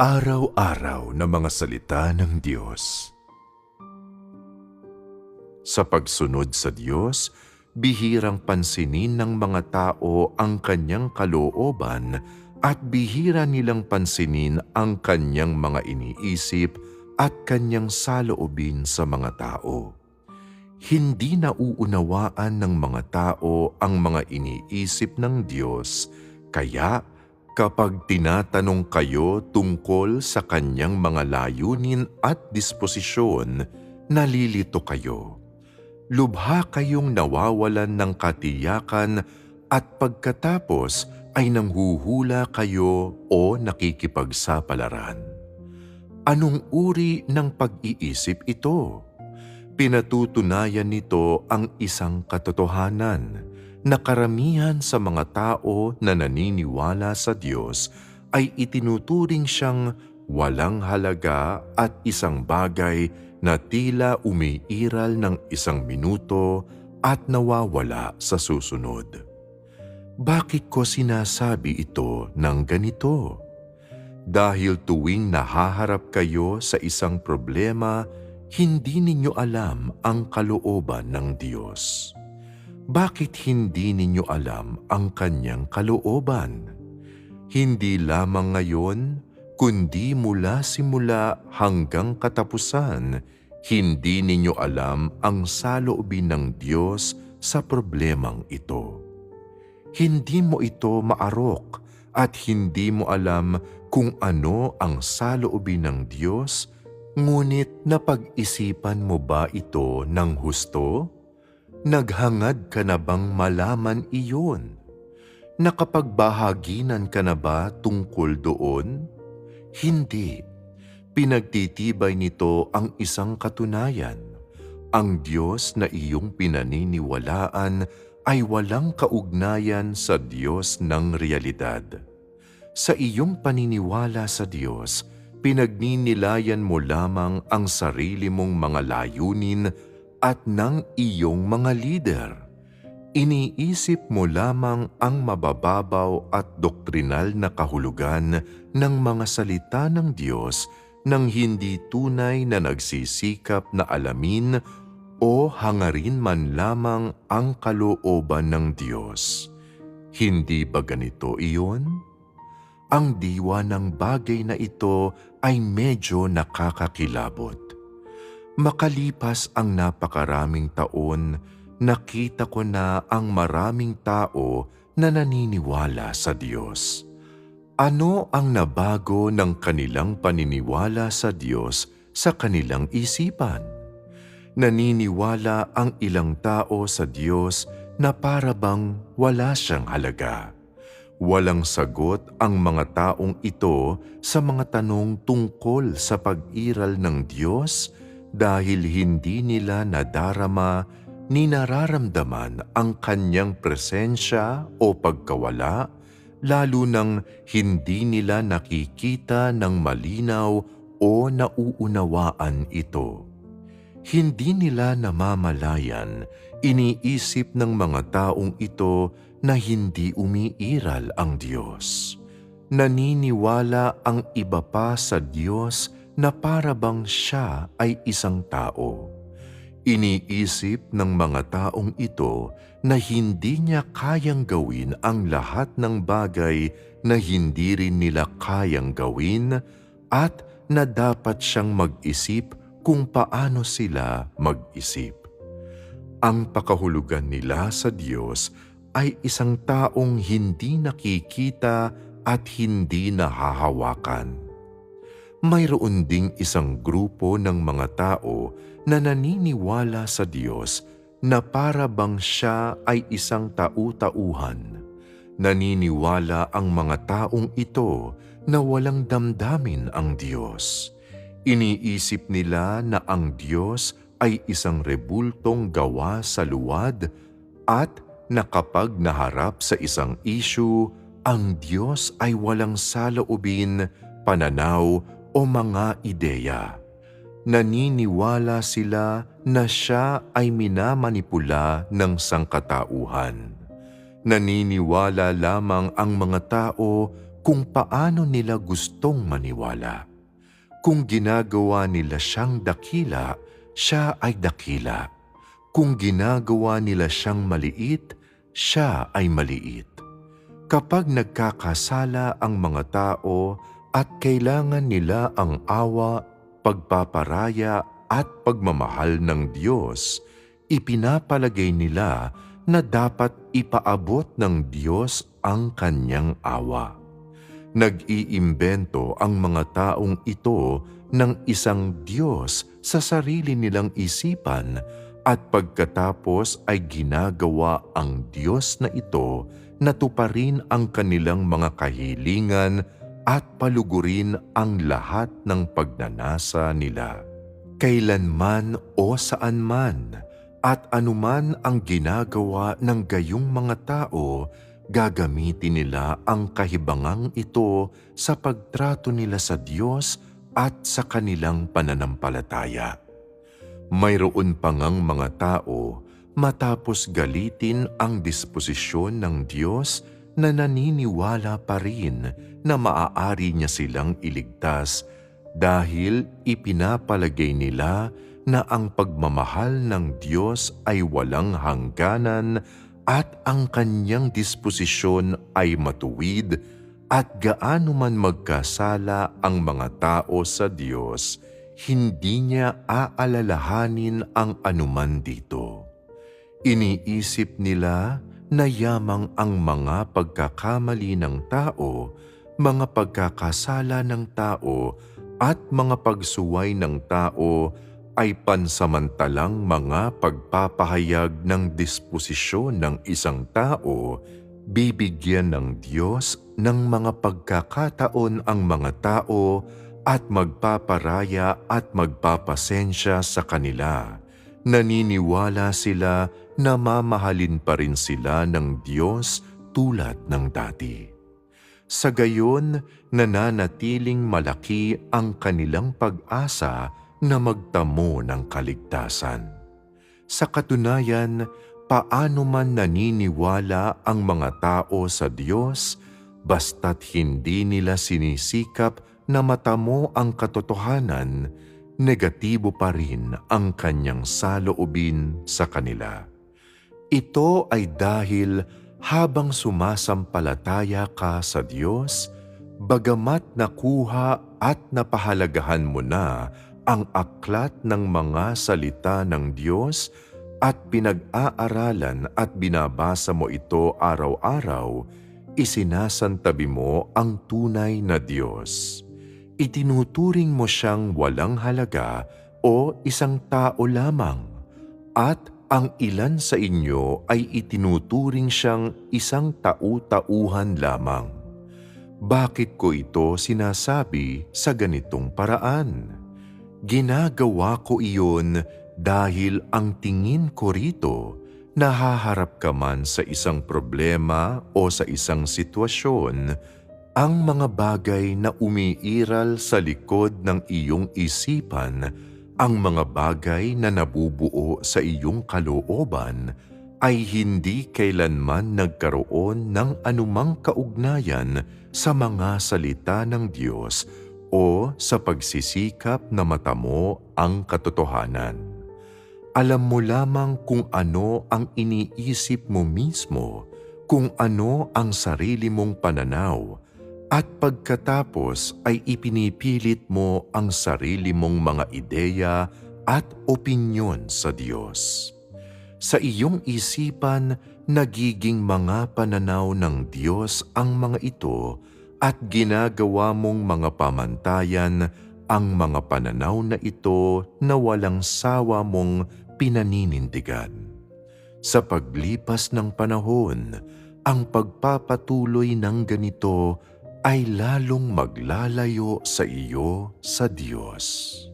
Araw-araw na mga salita ng Diyos. Sa pagsunod sa Diyos, bihirang pansinin ng mga tao ang kanyang kalooban at bihira nilang pansinin ang kanyang mga iniisip at kanyang saloobin sa mga tao. Hindi nauunawaan ng mga tao ang mga iniisip ng Diyos, kaya kapag tinatanong kayo tungkol sa kanyang mga layunin at disposisyon, nalilito kayo. Lubha kayong nawawalan ng katiyakan at pagkatapos ay nanghuhula kayo o nakikipagsapalaran. Anong uri ng pag-iisip ito? Pinatutunayan nito ang isang katotohanan na karamihan sa mga tao na naniniwala sa Diyos ay itinuturing siyang walang halaga at isang bagay na tila umiiral ng isang minuto at nawawala sa susunod. Bakit ko sinasabi ito ng ganito? Dahil tuwing nahaharap kayo sa isang problema, hindi ninyo alam ang kalooban ng Diyos. Bakit hindi ninyo alam ang kanyang kalooban? Hindi lamang ngayon, kundi mula simula hanggang katapusan, hindi ninyo alam ang saloobin ng Diyos sa problemang ito. Hindi mo ito maarok at hindi mo alam kung ano ang saloobin ng Diyos Ngunit napag-isipan mo ba ito ng husto? Naghangad ka na bang malaman iyon? Nakapagbahaginan ka na ba tungkol doon? Hindi. Pinagtitibay nito ang isang katunayan. Ang Diyos na iyong pinaniniwalaan ay walang kaugnayan sa Diyos ng realidad. Sa iyong paniniwala sa Diyos, pinagninilayan mo lamang ang sarili mong mga layunin at ng iyong mga lider. Iniisip mo lamang ang mabababaw at doktrinal na kahulugan ng mga salita ng Diyos nang hindi tunay na nagsisikap na alamin o hangarin man lamang ang kalooban ng Diyos. Hindi ba ganito iyon? ang diwa ng bagay na ito ay medyo nakakakilabot. Makalipas ang napakaraming taon, nakita ko na ang maraming tao na naniniwala sa Diyos. Ano ang nabago ng kanilang paniniwala sa Diyos sa kanilang isipan? Naniniwala ang ilang tao sa Diyos na para bang wala siyang halaga Walang sagot ang mga taong ito sa mga tanong tungkol sa pag-iral ng Diyos dahil hindi nila nadarama ni nararamdaman ang kanyang presensya o pagkawala lalo nang hindi nila nakikita ng malinaw o nauunawaan ito. Hindi nila namamalayan, iniisip ng mga taong ito na hindi umiiral ang Diyos. Naniniwala ang iba pa sa Diyos na para bang siya ay isang tao. Iniisip ng mga taong ito na hindi niya kayang gawin ang lahat ng bagay na hindi rin nila kayang gawin at na dapat siyang mag-isip kung paano sila mag-isip. Ang pakahulugan nila sa Diyos ay isang taong hindi nakikita at hindi nahahawakan. Mayroon ding isang grupo ng mga tao na naniniwala sa Diyos na para bang siya ay isang tau-tauhan. Naniniwala ang mga taong ito na walang damdamin ang Diyos. Iniisip nila na ang Diyos ay isang rebultong gawa sa luwad at na kapag naharap sa isang issue, ang Diyos ay walang saloobin, pananaw o mga ideya. Naniniwala sila na siya ay minamanipula ng sangkatauhan. Naniniwala lamang ang mga tao kung paano nila gustong maniwala. Kung ginagawa nila siyang dakila, siya ay dakila. Kung ginagawa nila siyang maliit, siya ay maliit. Kapag nagkakasala ang mga tao at kailangan nila ang awa, pagpaparaya at pagmamahal ng Diyos, ipinapalagay nila na dapat ipaabot ng Diyos ang kanyang awa. Nag-iimbento ang mga taong ito ng isang Diyos sa sarili nilang isipan at pagkatapos ay ginagawa ang Diyos na ito na tuparin ang kanilang mga kahilingan at palugurin ang lahat ng pagnanasa nila. Kailanman o saan man at anuman ang ginagawa ng gayong mga tao, gagamitin nila ang kahibangang ito sa pagtrato nila sa Diyos at sa kanilang pananampalataya. Mayroon pa ngang mga tao matapos galitin ang disposisyon ng Diyos na naniniwala pa rin na maaari niya silang iligtas dahil ipinapalagay nila na ang pagmamahal ng Diyos ay walang hangganan at ang kanyang disposisyon ay matuwid at gaano man magkasala ang mga tao sa Diyos, hindi niya aalalahanin ang anuman dito. Iniisip nila na yamang ang mga pagkakamali ng tao, mga pagkakasala ng tao at mga pagsuway ng tao ay pansamantalang mga pagpapahayag ng disposisyon ng isang tao, bibigyan ng Diyos ng mga pagkakataon ang mga tao at magpaparaya at magpapasensya sa kanila. Naniniwala sila na mamahalin pa rin sila ng Diyos tulad ng dati. Sa gayon, nananatiling malaki ang kanilang pag-asa na magtamo ng kaligtasan. Sa katunayan, paano man naniniwala ang mga tao sa Diyos, basta't hindi nila sinisikap na matamo ang katotohanan, negatibo pa rin ang kanyang saloobin sa kanila. Ito ay dahil habang sumasampalataya ka sa Diyos, bagamat nakuha at napahalagahan mo na ang aklat ng mga salita ng Diyos at pinag-aaralan at binabasa mo ito araw-araw, isinasantabi mo ang tunay na Diyos. Itinuturing mo siyang walang halaga o isang tao lamang at ang ilan sa inyo ay itinuturing siyang isang tau-tauhan lamang. Bakit ko ito sinasabi sa ganitong paraan? Ginagawa ko iyon dahil ang tingin ko rito, nahaharap ka man sa isang problema o sa isang sitwasyon, ang mga bagay na umiiral sa likod ng iyong isipan, ang mga bagay na nabubuo sa iyong kalooban, ay hindi kailanman nagkaroon ng anumang kaugnayan sa mga salita ng Diyos o sa pagsisikap na matamo ang katotohanan. Alam mo lamang kung ano ang iniisip mo mismo, kung ano ang sarili mong pananaw, at pagkatapos ay ipinipilit mo ang sarili mong mga ideya at opinyon sa Diyos. Sa iyong isipan, nagiging mga pananaw ng Diyos ang mga ito at ginagawa mong mga pamantayan ang mga pananaw na ito na walang sawa mong pinaninindigan. Sa paglipas ng panahon, ang pagpapatuloy ng ganito ay lalong maglalayo sa iyo sa Diyos.